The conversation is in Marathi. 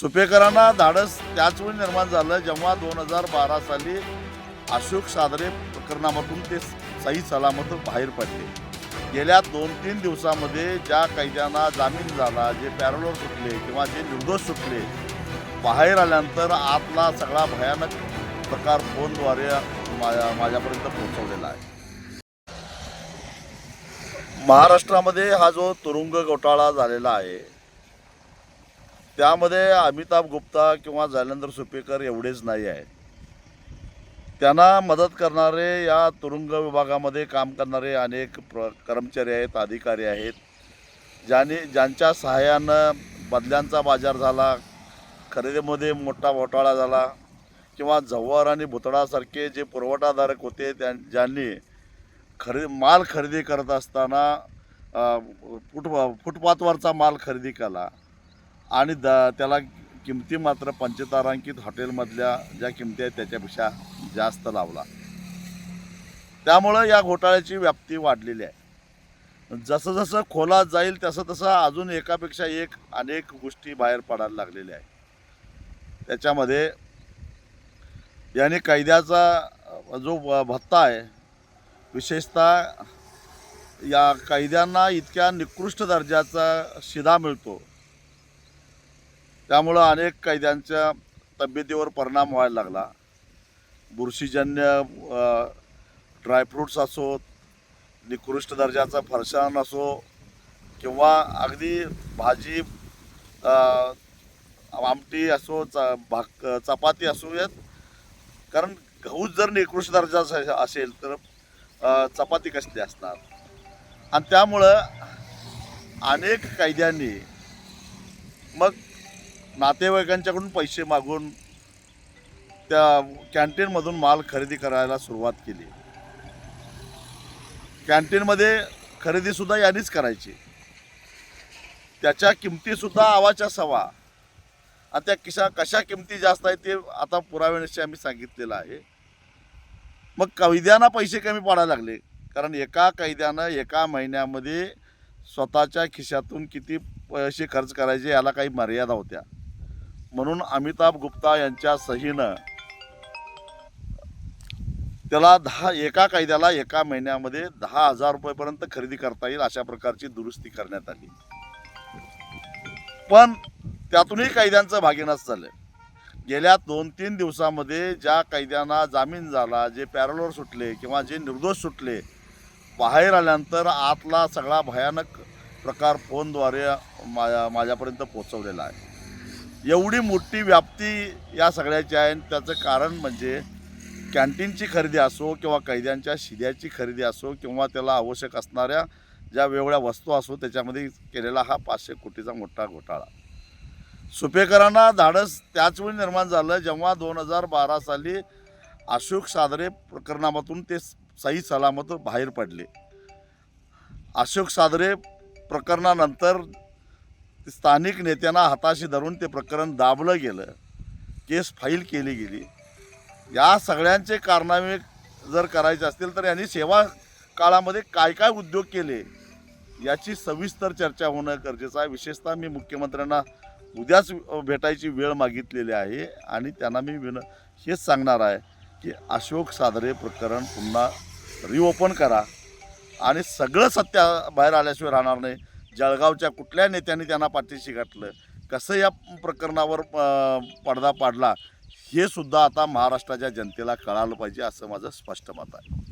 सुपेकरांना धाडस त्याचवेळी निर्माण झालं जेव्हा दोन हजार बारा साली अशोक सादरे प्रकरणामधून ते सही सलामत बाहेर पडले. गेल्या दोन तीन दिवसामध्ये ज्या कैद्यांना जामीन झाला जे पॅरोलवर सुटले किंवा जे निर्दोष सुटले बाहेर आल्यानंतर आतला सगळा भयानक प्रकार फोनद्वारे माझ्या माझ्यापर्यंत पोहोचवलेला आहे. महाराष्ट्रामध्ये हा जो तुरुंग घोटाळा झालेला आहे त्यामध्ये अमिताभ गुप्ता किंवा जालंधर सुपेकर एवढेच नाही आहेत. त्यांना मदत करणारे या तुरुंग विभागामध्ये काम करणारे अनेक प्र कर्मचारी आहेत अधिकारी आहेत. ज्याने ज्यांच्या सहाय्यानं बदल्यांचा बाजार झाला खरेदीमध्ये मोठा घोटाळा झाला किंवा जव्हार आणि भुतडासारखे जे पुरवठाधारक होते त्या ज्यांनी खरेदी माल खरेदी करत असताना फुट फुटपाथवरचा माल खरेदी केला. आणि द त्याला किमती मात्र पंचतारांकित हॉटेलमधल्या ज्या किमती आहेत त्याच्यापेक्षा जास्त लावला त्यामुळं या घोटाळ्याची व्याप्ती वाढलेली आहे. जसं जसं खोलात जाईल तसं तसं अजून एकापेक्षा एक अनेक गोष्टी बाहेर पडायला लागलेल्या आहेत. त्याच्यामध्ये याने कैद्याचा जो भत्ता आहे विशेषतः या कैद्यांना इतक्या निकृष्ट दर्जाचा शिधा मिळतो त्यामुळं अनेक कैद्यांच्या तब्येतीवर परिणाम व्हायला लागला. बुरशीजन्य ड्रायफ्रूट्स असोत निकृष्ट दर्जाचा फरसाण असो किंवा अगदी भाजी आमटी असो च भाक चपाती असो यात कारण गहूच जर निकृष्ट दर्जाचा असेल तर चपाती कसली असणार? आणि त्यामुळं अनेक कैद्यांनी मग नातेवाईकांच्याकडून पैसे मागून त्या कॅन्टीनमधून माल खरेदी करायला सुरुवात केली. कॅन्टीनमध्ये खरेदीसुद्धा यांनीच करायची. त्याच्या किमतीसुद्धा आवाच्या सवा. आणि त्या किशा कशा किमती जास्त आहेत ते आता पुराव्यानिशी आम्ही सांगितलेलं आहे. मग कैद्यांना पैसे कमी पडायला लागले. कारण एका कैद्यानं एका महिन्यामध्ये स्वतःच्या खिशातून किती पैसे खर्च करायचे याला काही मर्यादा होत्या. म्हणून अमिताभ गुप्ता यांच्या सहीनं त्याला दहा एका कैद्याला एका महिन्यामध्ये दहा हजार रुपयेपर्यंत खरेदी करता येईल अशा प्रकारची दुरुस्ती करण्यात आली. पण त्यातूनही कायद्यांचं भागीनाच झालं गेल्या दोन तीन दिवसामध्ये ज्या कैद्यांना जामीन झाला जे पॅरोलवर सुटले किंवा जे निर्दोष सुटले बाहेर आल्यानंतर आतला सगळा भयानक प्रकार फोनद्वारे माझ्या माझ्यापर्यंत पोचवलेला आहे. एवढी मोठी व्याप्ती या सगळ्याची आहे. आणि त्याचं कारण म्हणजे कॅन्टीनची खरेदी असो किंवा कैद्यांच्या शिद्याची खरेदी असो किंवा त्याला आवश्यक असणाऱ्या ज्या वेगवेगळ्या वस्तू असो त्याच्यामध्ये केलेला हा पाचशे कोटीचा मोठा घोटाळा. सुपेकरांना धाडस त्याचवेळी निर्माण झालं जेव्हा दोन हजार बारा साली अशोक सादरे प्रकरणामधून ते सही सलामत बाहेर पडले. अशोक सादरे प्रकरणानंतर स्थानिक नेत्यांना हाताशी धरून ते प्रकरण दाबलं गेलं. केस फाईल केली गेली. या सगळ्यांचे कारनामे जर करायचे असतील तर यांनी सेवा काळामध्ये काय काय उद्योग केले याची सविस्तर चर्चा होणं गरजेचं आहे. विशेषतः मी मुख्यमंत्र्यांना उद्याच भेटायची वेळ मागितलेली आहे आणि त्यांना मी विन हेच सांगणार आहे की अशोक सादरे प्रकरण पुन्हा रिओपन करा आणि सगळं सत्य बाहेर आल्याशिवाय राहणार नाही. जळगावच्या कुठल्या नेत्याने त्यांना पाठीशी घातलं? कसं या प्रकरणावर पडदा पाडला? हे सुद्धा आता महाराष्ट्राच्या जनतेला कळालं पाहिजे असं माझं स्पष्ट मत आहे.